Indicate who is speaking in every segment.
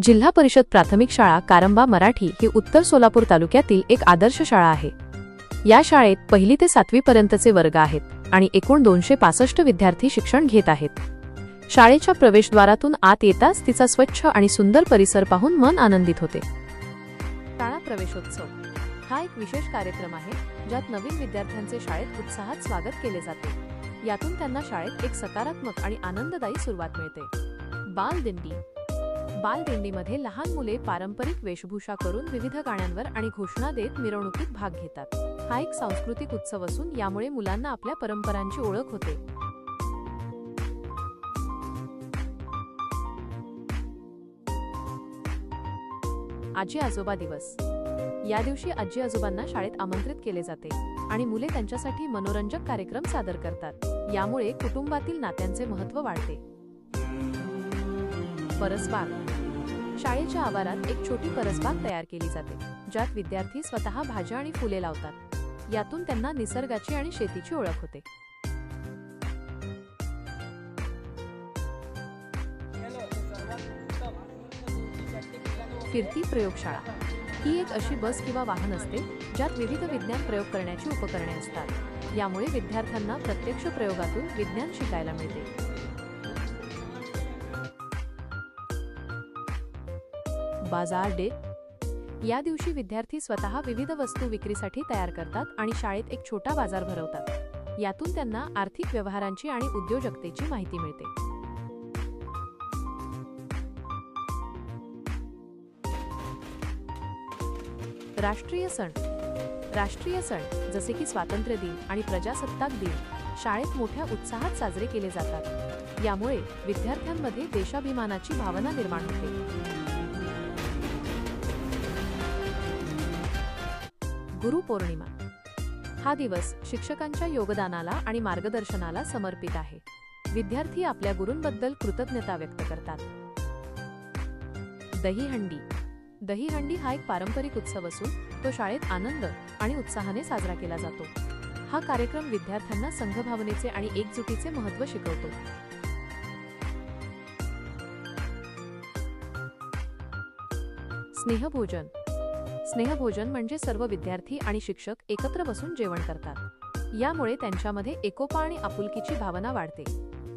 Speaker 1: जिल्हा परिषद प्राथमिक शाळा कारंबा मराठी ही उत्तर सोलापूर तालुक्यातील एक आदर्श शाळा आहे. या शाळेत पहिली ते सातवी पर्यंतचे वर्ग आहेत आणि एकूण दोनशे पासष्ट विद्यार्थी शिक्षण घेत आहेत. शाळेच्या प्रवेशद्वारातून आत येताच तिचा स्वच्छ आणि सुंदर परिसर पाहून मन आनंदित होते. शाळा प्रवेशोत्सव. हा एक विशेष कार्यक्रम आहे ज्यात नवीन विद्यार्थ्यांचे शाळेत उत्साहात स्वागत केले जाते. यातून त्यांना शाळेत एक सकारात्मक आणि आनंददायी सुरुवात मिळते. बालदिंडी. बालदिंडीमध्ये लहान मुले पारंपरिक वेशभूषा करून विविध गाण्यांवर आणि घोषणा देत मिरवणुकीत भाग घेतात. हा एक सांस्कृतिक उत्सव असून यामुळे मुलांना आपल्या परंपरांची ओळख होते. आजी आजोबा दिवस. या दिवशी आजी आजोबांना शाळेत आमंत्रित केले जाते आणि मुले त्यांच्यासाठी मनोरंजक कार्यक्रम सादर करतात. यामुळे कुटुंबातील नात्यांचे महत्त्व वाढते. परसबाग. शाळेच्या आवारात एक छोटी परसबाग तयार केली जाते ज्यात विद्यार्थी स्वतः भाज्या आणि फुले लावतात. यातून त्यांना निसर्गाची आणि शेतीची ओळख होते. फिरती प्रयोगशाळा. ही एक अशी बस किंवा वाहन असते ज्यात विविध विज्ञान प्रयोग करण्याची उपकरणे असतात. यामुळे विद्यार्थ्यांना प्रत्यक्ष प्रयोगातून विज्ञान शिकायला मिळते. बाजार डे. या दिवशी विद्यार्थी स्वतः विविध वस्तू विक्रीसाठी तयार करतात आणि शाळेत एक छोटा बाजार भरवतात. यातून त्यांना आर्थिक व्यवहारांची आणि उद्योजकतेची माहिती मिळते. राष्ट्रीय सण. राष्ट्रीय सण जसे की स्वातंत्र्य दिन आणि प्रजासत्ताक दिन शाळेत मोठ्या उत्साहात साजरे केले जातात. यामुळे विद्यार्थ्यांमध्ये देशाभिमानाची भावना निर्माण होते. गुरुपौर्णिमा हा दिवस शिक्षकांच्या योगदानाला आणि मार्गदर्शनाला समर्पित आहे. विद्यार्थी आपल्या गुरूंबद्दल कृतज्ञता व्यक्त करतात. दहीहंडी दहीहंडी हा एक पारंपरिक उत्सव असून तो शाळेत आनंद आणि उत्साहाने साजरा केला जातो. हा कार्यक्रम विद्यार्थ्यांना संघभावनेचे आणि एकजुटीचे महत्त्व शिकवतो. स्नेहभोजन. स्नेहभोजन म्हणजे सर्व विद्यार्थी आणि शिक्षक एकत्र बसून जेवण करतात. यामुळे त्यांच्यामध्ये एकोपा आणि आपुलकीची भावना वाढते.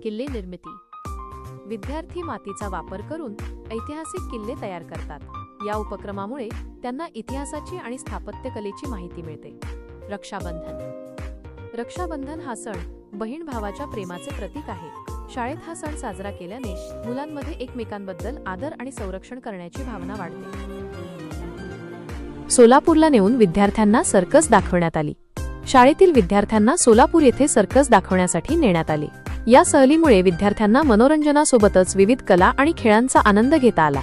Speaker 1: किल्ले निर्मिती. विद्यार्थी मातीचा वापर करून ऐतिहासिक किल्ले तयार करतात. या उपक्रमामुळे त्यांना इतिहासाची आणि स्थापत्यकलेची माहिती मिळते. रक्षाबंधन. रक्षाबंधन हा सण बहीण भावाच्या प्रेमाचे प्रतीक आहे. शाळेत हा सण साजरा केल्याने मुलांमध्ये एकमेकांबद्दल आदर आणि संरक्षण करण्याची भावना वाढते. सोलापूरला नेऊन विद्यार्थ्यांना सर्कस दाखवण्यात आली. शाळेतील विद्यार्थ्यांना सोलापूर येथे सर्कस दाखवण्यासाठी नेण्यात आले. या सहलीमुळे विद्यार्थ्यांना मनोरंजनासोबतच विविध कला आणि खेळांचा आनंद घेता आला.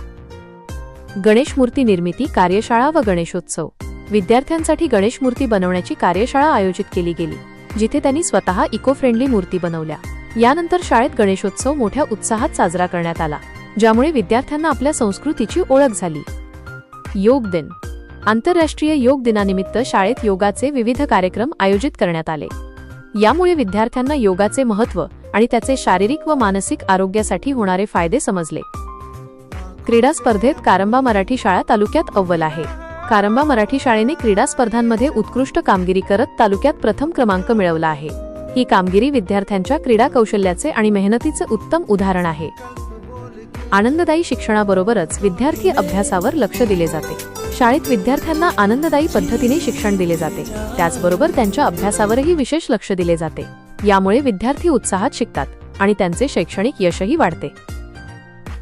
Speaker 1: गणेश मूर्ती निर्मिती कार्यशाळा व गणेशोत्सव. विद्यार्थ्यांसाठी गणेश मूर्ती बनवण्याची कार्यशाळा आयोजित केली गेली जिथे त्यांनी स्वतः इको फ्रेंडली मूर्ती बनवल्या. यानंतर शाळेत गणेशोत्सव मोठ्या उत्साहात साजरा करण्यात आला ज्यामुळे विद्यार्थ्यांना आपल्या संस्कृतीची ओळख झाली. योग दिन. आंतरराष्ट्रीय योग दिनानिमित्त शाळेत योगाचे विविध कार्यक्रम आयोजित करण्यात आले. यामुळे विद्यार्थ्यांना योगाचे महत्त्व आणि त्याचे शारीरिक व मानसिक आरोग्यासाठी होणारे फायदे समजले. क्रीडा स्पर्धेत कारंबा मराठी शाळा तालुक्यात अव्वल आहे. कारंबा मराठी शाळेने क्रीडा स्पर्धांमध्ये उत्कृष्ट कामगिरी करत तालुक्यात प्रथम क्रमांक मिळवला आहे. ही कामगिरी विद्यार्थ्यांच्या क्रीडा कौशल्याचे आणि मेहनतीचे उत्तम उदाहरण आहे. आनंददायी शिक्षणाबरोबरच विद्यार्थी अभ्यासावर लक्ष दिले जाते. शाळेत विद्यार्थ्यांना आनंददायी पद्धतीने शिक्षण दिले जाते. त्याचबरोबर त्यांच्या अभ्यासावरही विशेष लक्ष दिले जाते. यामुळे विद्यार्थी उत्साहात शिकतात आणि त्यांचे शैक्षणिक यशही वाढते.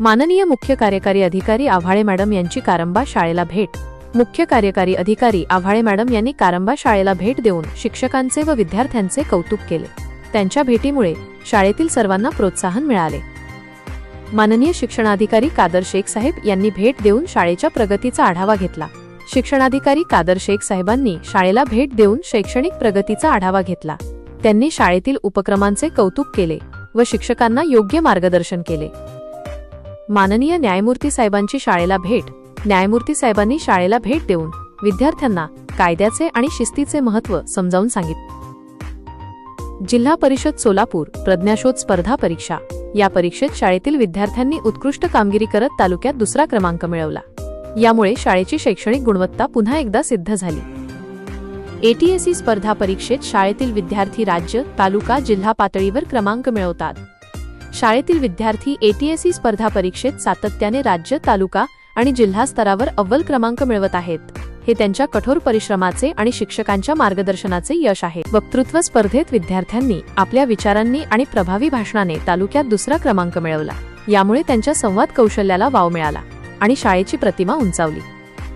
Speaker 1: माननीय मुख्य कार्यकारी अधिकारी आव्हाळे मॅडम यांची कारंबा शाळेला भेट. मुख्य कार्यकारी अधिकारी आव्हाळे मॅडम यांनी कारंबा शाळेला भेट देऊन शिक्षकांचे व विद्यार्थ्यांचे कौतुक केले. त्यांच्या भेटीमुळे शाळेतील सर्वांना प्रोत्साहन मिळाले. माननीय शिक्षणाधिकारी कादर शेख साहेब यांनी भेट देऊन शाळेच्या प्रगतीचा आढावा घेतला. शिक्षणाधिकारी कादर शेख साहेबांनी शाळेला भेट देऊन शैक्षणिक प्रगतीचा आढावा घेतला. त्यांनी शाळेतील उपक्रमांचे कौतुक केले व शिक्षकांना योग्य मार्गदर्शन केले. माननीय न्यायमूर्ती साहेबांची शाळेला भेट न्यायमूर्ती साहेबांनी शाळेला भेट देऊन विद्यार्थ्यांना कायद्याचे आणि शिस्तीचे महत्त्व समजावून सांगितले. जिल्हा परिषद सोलापूर प्रज्ञाशोध स्पर्धा परीक्षा या परीक्षेत शाळेतील विद्यार्थ्यांनी उत्कृष्ट कामगिरी करत तालुक्यात दुसरा क्रमांक मिळवला. यामुळे शाळेची शैक्षणिक गुणवत्ता पुन्हा एकदा सिद्ध झाली. एटीएसई स्पर्धा परीक्षेत शाळेतील विद्यार्थी राज्य तालुका जिल्हा पातळीवर क्रमांक मिळवतात. शाळेतील विद्यार्थी एटीएसई स्पर्धा परीक्षेत सातत्याने राज्य तालुका आणि जिल्हा स्तरावर अव्वल क्रमांक मिळवत आहेत. हे त्यांच्या कठोर परिश्रमाचे आणि शिक्षकांच्या मार्गदर्शनाचे यश आहे. वक्तृत्व स्पर्धेत विद्यार्थ्यांनी आपल्या विचारांनी आणि प्रभावी भाषणाने तालुक्यात दुसरा क्रमांक मिळवला. यामुळे त्यांच्या संवाद कौशल्याला वाव मिळाला आणि शाळेची प्रतिमा उंचावली.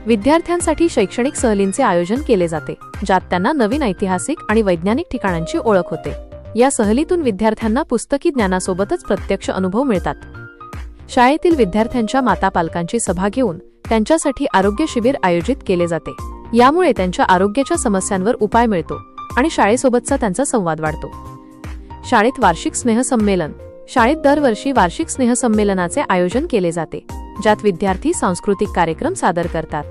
Speaker 1: विद्यार्थ्यांसाठी शैक्षणिक सहलींचे आयोजन केले जाते ज्यात त्यांना नवीन ऐतिहासिक आणि वैज्ञानिक ठिकाणांची ओळख होते. या सहलीतून विद्यार्थ्यांना पुस्तकी ज्ञानासोबतच प्रत्यक्ष अनुभव मिळतात. शाळेतील विद्यार्थ्यांच्या माता पालकांची सभा घेऊन त्यांच्यासाठी आरोग्य शिबिर आयोजित केले जाते. यामुळे त्यांच्या आरोग्याच्या समस्यांवर उपाय मिळतो आणि शाळेसोबतचा त्यांचा संवाद वाढतो. शाळेत वार्षिक स्नेहसंमेलन शाळेत दरवर्षी वार्षिक स्नेहसंमेलनाचे आयोजन केले जाते ज्यात विद्यार्थी सांस्कृतिक कार्यक्रम सादर करतात.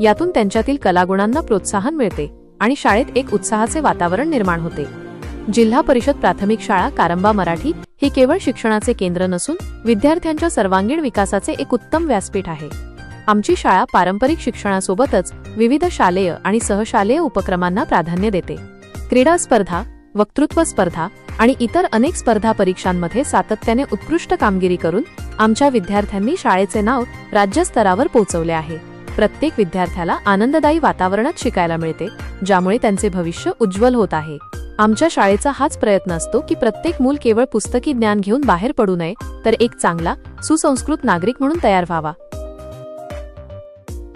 Speaker 1: यातून त्यांच्यातील कलागुणांना प्रोत्साहन मिळते आणि शाळेत एक उत्साहाचे वातावरण निर्माण होते. जिल्हा परिषद प्राथमिक शाळा कारंबा मराठी ही केवळ शिक्षणाचे केंद्र नसून विद्यार्थ्यांच्या सर्वांगीण विकासाचे एक उत्तम व्यासपीठ आहे. आमची शाळा पारंपरिक शिक्षणासोबतच विविध शालेय आणि सहशालेय उपक्रमांना प्राधान्य देते. क्रीडा स्पर्धा वक्तृत्व स्पर्धा आणि इतर अनेक स्पर्धा परीक्षांमध्ये सातत्याने उत्कृष्ट कामगिरी करून आमच्या विद्यार्थ्यांनी शाळेचे नाव राज्यस्तरावर पोहोचवले आहे. प्रत्येक विद्यार्थ्याला आनंददायी वातावरणात शिकायला मिळते ज्यामुळे त्यांचे भविष्य उज्ज्वल होत आहे. आमच्या शाळेचा हाच प्रयत्न असतो की प्रत्येक मूल केवळ पुस्तकी ज्ञान घेऊन बाहेर पडू नये तर एक चांगला सुसंस्कृत नागरिक म्हणून तयार व्हावा.